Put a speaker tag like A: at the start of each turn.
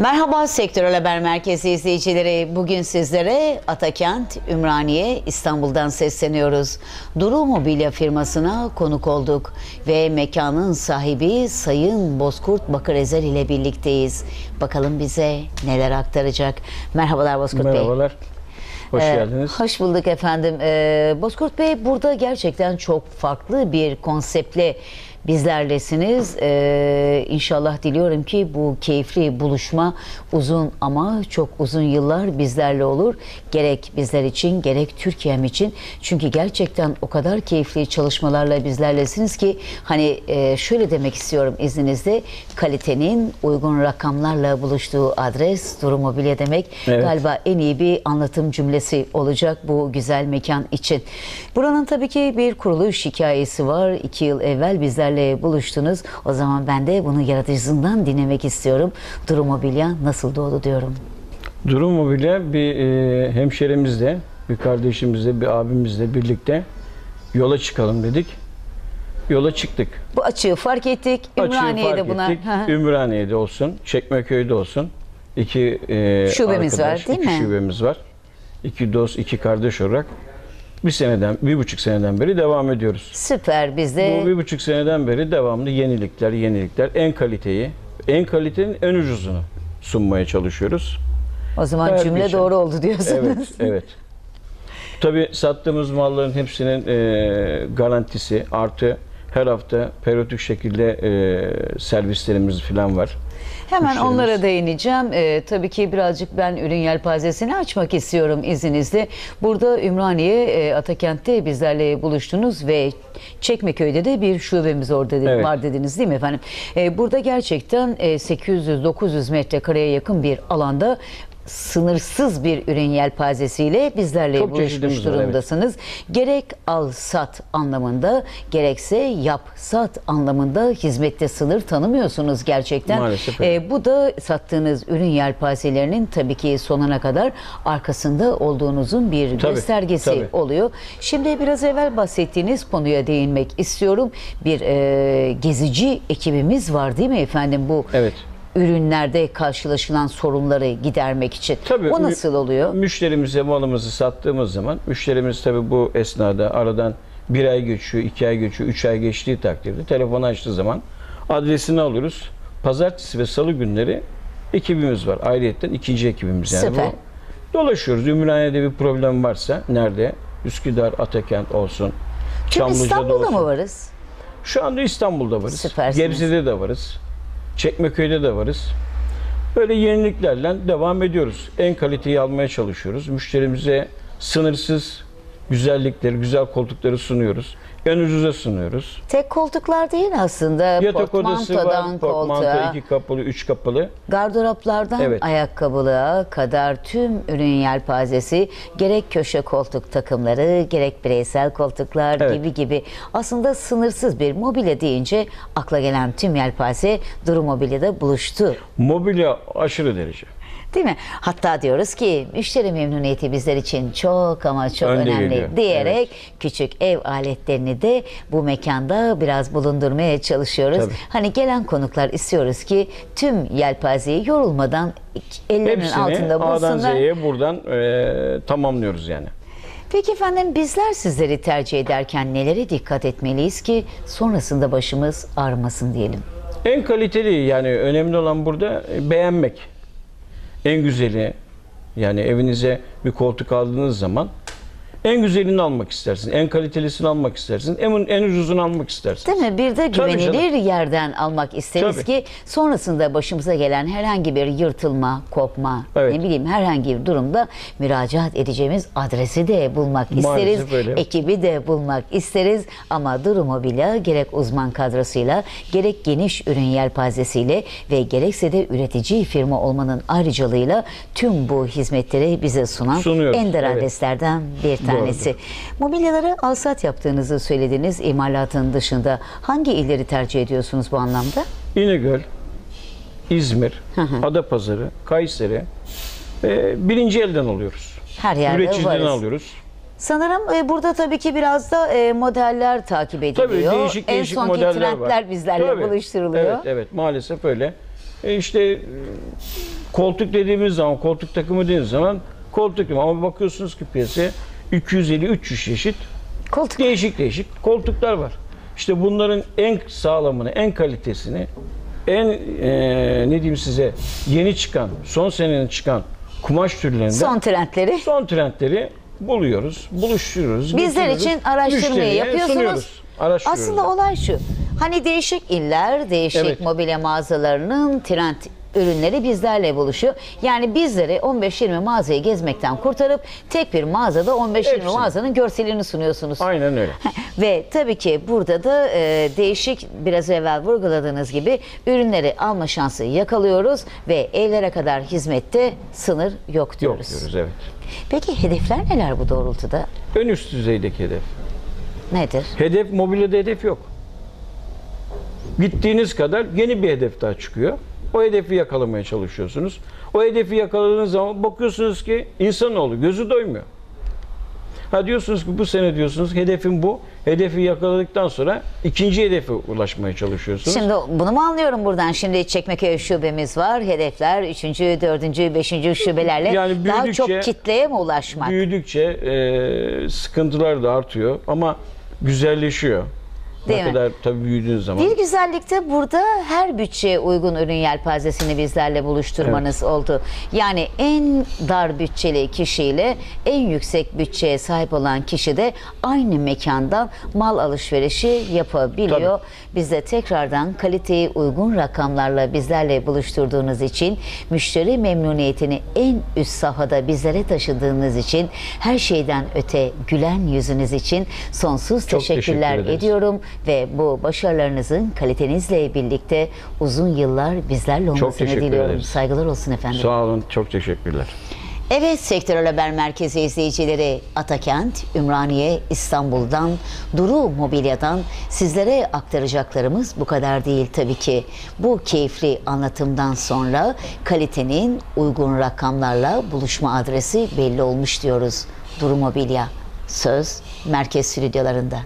A: Merhaba Sektörel Haber Merkezi izleyicileri. Bugün sizlere Atakent, Ümraniye, İstanbul'dan sesleniyoruz. Duru Mobilya firmasına konuk olduk ve mekanın sahibi Sayın Bozkurt Bakırezer ile birlikteyiz. Bakalım bize neler aktaracak. Merhabalar Bozkurt Bey.
B: Merhabalar. Hoş
A: Ee,
B: geldiniz.
A: Hoş bulduk efendim. Ee, Bozkurt Bey burada gerçekten çok farklı bir konseptle bizlerlesiniz. Ee, inşallah diliyorum ki bu keyifli buluşma uzun ama çok uzun yıllar bizlerle olur. Gerek bizler için gerek Türkiye'm için. Çünkü gerçekten o kadar keyifli çalışmalarla bizlerlesiniz ki hani e, şöyle demek istiyorum izninizle kalitenin uygun rakamlarla buluştuğu adres Duru Mobilya demek.
B: Evet.
A: Galiba en iyi bir anlatım cümlesi olacak bu güzel mekan için. Buranın tabii ki bir kuruluş hikayesi var. İki yıl evvel bizlerle buluştunuz. O zaman ben de bunu yaratıcısından dinlemek istiyorum. Duru Mobilya nasıl doğdu diyorum.
B: Durum Mobilya bir e, hemşerimizle, bir kardeşimizle, bir abimizle birlikte yola çıkalım dedik. Yola çıktık.
A: Bu açığı fark ettik. Ümraniye'de buna
B: ettik. Ümraniye'de olsun, Çekmeköy'de olsun. İki e,
A: Şubemiz var,
B: arkadaş,
A: değil
B: iki
A: mi?
B: şubemiz var. İki dost, iki kardeş olarak bir seneden, bir buçuk seneden beri devam ediyoruz.
A: süper bizde.
B: Bu bir buçuk seneden beri devamlı yenilikler, yenilikler, en kaliteyi, en kalitenin en ucuzunu sunmaya çalışıyoruz.
A: O zaman
B: Her
A: cümle
B: geçen-
A: doğru oldu diyorsunuz.
B: Evet, evet. Tabii sattığımız malların hepsinin e, garantisi artı her hafta periyodik şekilde e, servislerimiz falan var.
A: Hemen
B: Müşterimiz.
A: onlara değineceğim. Ee, tabii ki birazcık ben ürün yelpazesini açmak istiyorum izninizle. Burada Ümraniye, e, Atakent'te bizlerle buluştunuz ve Çekmeköy'de de bir şubemiz orada
B: Evet.
A: var dediniz değil mi efendim? Ee, burada gerçekten e, 800-900 metrekareye yakın bir alanda sınırsız bir ürün yelpazesiyle bizlerle
B: Çok
A: buluşmuş
B: çeşidimiz var, evet.
A: durumdasınız. Gerek al sat anlamında gerekse yap sat anlamında hizmette sınır tanımıyorsunuz gerçekten.
B: Maalesef.
A: Ee, bu da sattığınız ürün yelpazelerinin tabii ki sonuna kadar arkasında olduğunuzun bir
B: Tabii,
A: göstergesi
B: tabii.
A: oluyor. Şimdi biraz evvel bahsettiğiniz konuya değinmek istiyorum. Bir e, gezici ekibimiz var değil mi efendim bu
B: Evet.
A: Ürünlerde karşılaşılan sorunları gidermek için.
B: Tabii,
A: o nasıl oluyor?
B: Müşterimize malımızı sattığımız zaman müşterimiz tabii bu esnada aradan bir ay geçiyor, iki ay geçiyor, üç ay geçtiği takdirde telefonu açtığı zaman adresini alıyoruz. Pazartesi ve salı günleri ekibimiz var. Ayrıyetten ikinci ekibimiz yani
A: Süper.
B: bu. Dolaşıyoruz. Ümraniye'de bir problem varsa nerede? Üsküdar, Atakent olsun.
A: Tüm İstanbul'da
B: olsun.
A: mı varız?
B: Şu anda İstanbul'da varız.
A: Süpersiniz.
B: Gebze'de de varız. Çekmeköy'de de varız. Böyle yeniliklerle devam ediyoruz. En kaliteyi almaya çalışıyoruz. Müşterimize sınırsız güzellikleri, güzel koltukları sunuyoruz. En ucuza sunuyoruz.
A: Tek koltuklar değil aslında.
B: Yatak odası var, portmanto, iki kapılı, üç kapılı.
A: gardıroplardan
B: Evet.
A: ayakkabılığa kadar tüm ürün yelpazesi gerek köşe koltuk takımları gerek bireysel koltuklar
B: Evet.
A: gibi gibi aslında sınırsız bir mobilya deyince akla gelen tüm yelpaze Duru Mobilya'da buluştu.
B: Mobilya aşırı derece.
A: Değil mi? Hatta diyoruz ki müşteri memnuniyeti bizler için çok ama çok
B: Önde
A: önemli
B: geliyor.
A: diyerek küçük ev aletlerini de bu mekanda biraz bulundurmaya çalışıyoruz.
B: Tabii.
A: Hani gelen konuklar istiyoruz ki tüm yelpazeyi yorulmadan ellerinin
B: Hepsini
A: altında
B: A'dan
A: bulsunlar.
B: Z'ye buradan e, tamamlıyoruz yani.
A: Peki efendim bizler sizleri tercih ederken nelere dikkat etmeliyiz ki sonrasında başımız ağrımasın diyelim.
B: En kaliteli yani önemli olan burada e, beğenmek. En güzeli yani evinize bir koltuk aldığınız zaman en güzelini almak istersin. En kalitelisini almak istersin. En, en ucuzunu almak istersin.
A: Değil mi? Bir de güvenilir yerden almak isteriz
B: Tabii.
A: ki sonrasında başımıza gelen herhangi bir yırtılma, kopma,
B: Evet.
A: ne bileyim herhangi bir durumda müracaat edeceğimiz adresi de bulmak isteriz. Ekibi de bulmak isteriz ama Duru Mobilya gerek uzman kadrosuyla gerek geniş ürün yelpazesiyle ve gerekse de üretici firma olmanın ayrıcalığıyla tüm bu hizmetleri bize sunan
B: Sunuyoruz,
A: ender
B: evet.
A: adreslerden bir tanesi. Mobilyaları alsat yaptığınızı söylediniz imalatın dışında. Hangi illeri tercih ediyorsunuz bu anlamda?
B: İnegöl, İzmir, Adapazarı, Kayseri e, birinci elden alıyoruz.
A: Her yerde
B: Üreticiden
A: varız.
B: alıyoruz.
A: Sanırım e, burada tabii ki biraz da e, modeller takip ediliyor.
B: Tabii değişik değişik
A: en sonki
B: modeller
A: trendler
B: var.
A: bizlerle
B: Tabii.
A: buluşturuluyor.
B: Evet evet maalesef öyle. E işte e, koltuk dediğimiz zaman, koltuk takımı dediğimiz zaman koltuk takımı. Ama bakıyorsunuz ki piyasaya 250-300 çeşit
A: Koltuk.
B: değişik değişik koltuklar var. İşte bunların en sağlamını, en kalitesini, en e, ne diyeyim size yeni çıkan, son senenin çıkan kumaş türlerinden
A: Son trendleri.
B: son trendleri buluyoruz, buluşturuyoruz.
A: Bizler için araştırmayı
B: müşteriye
A: yapıyorsunuz.
B: sunuyoruz, araştırıyoruz.
A: Aslında olay şu. Hani değişik iller, değişik
B: Evet.
A: mobilya mağazalarının trend ürünleri bizlerle buluşuyor. Yani bizleri 15-20 mağazayı gezmekten kurtarıp tek bir mağazada 15-20
B: Hepsini.
A: mağazanın görselini sunuyorsunuz.
B: Aynen öyle.
A: Ve tabii ki burada da e, değişik biraz evvel vurguladığınız gibi ürünleri alma şansı yakalıyoruz ve evlere kadar hizmette sınır yok
B: Yok
A: diyoruz.
B: diyoruz evet.
A: Peki hedefler neler bu doğrultuda?
B: Ön üst düzeydeki hedef.
A: Nedir?
B: Hedef mobilyada hedef yok. Gittiğiniz kadar yeni bir hedef daha çıkıyor. O hedefi yakalamaya çalışıyorsunuz. O hedefi yakaladığınız zaman bakıyorsunuz ki insanoğlu gözü doymuyor. Ha diyorsunuz ki bu sene diyorsunuz hedefim bu. Hedefi yakaladıktan sonra ikinci hedefe ulaşmaya çalışıyorsunuz.
A: Şimdi bunu mu anlıyorum buradan? Şimdi Çekmeköy şubemiz var. Hedefler 3. 4. 5. şubelerle
B: Yani
A: daha
B: büyüdükçe-
A: çok kitleye mi ulaşmak?
B: Büyüdükçe e, sıkıntılar da artıyor ama güzelleşiyor.
A: Değil
B: ne
A: mi?
B: kadar tabii büyüdüğünüz zaman.
A: Bir güzellik de burada her bütçeye uygun ürün yelpazesini bizlerle buluşturmanız oldu. Yani en dar bütçeli kişiyle en yüksek bütçeye sahip olan kişi de aynı mekandan mal alışverişi yapabiliyor.
B: Tabii.
A: Biz de tekrardan kaliteyi uygun rakamlarla bizlerle buluşturduğunuz için, müşteri memnuniyetini en üst safhada bizlere taşıdığınız için, her şeyden öte gülen yüzünüz için sonsuz
B: Çok teşekkür
A: teşekkürler
B: ederiz.
A: ediyorum ve bu başarılarınızın kalitenizle birlikte uzun yıllar bizlerle olmasını
B: teşekkür
A: diliyorum.
B: ederiz.
A: Saygılar olsun efendim.
B: Sağ olun, çok teşekkürler.
A: Evet Sektörel Haber Merkezi izleyicileri Atakent, Ümraniye, İstanbul'dan, Duru Mobilya'dan sizlere aktaracaklarımız bu kadar değil tabii ki. Bu keyifli anlatımdan sonra kalitenin uygun rakamlarla buluşma adresi belli olmuş diyoruz. Duru Mobilya. Söz merkez stüdyolarında.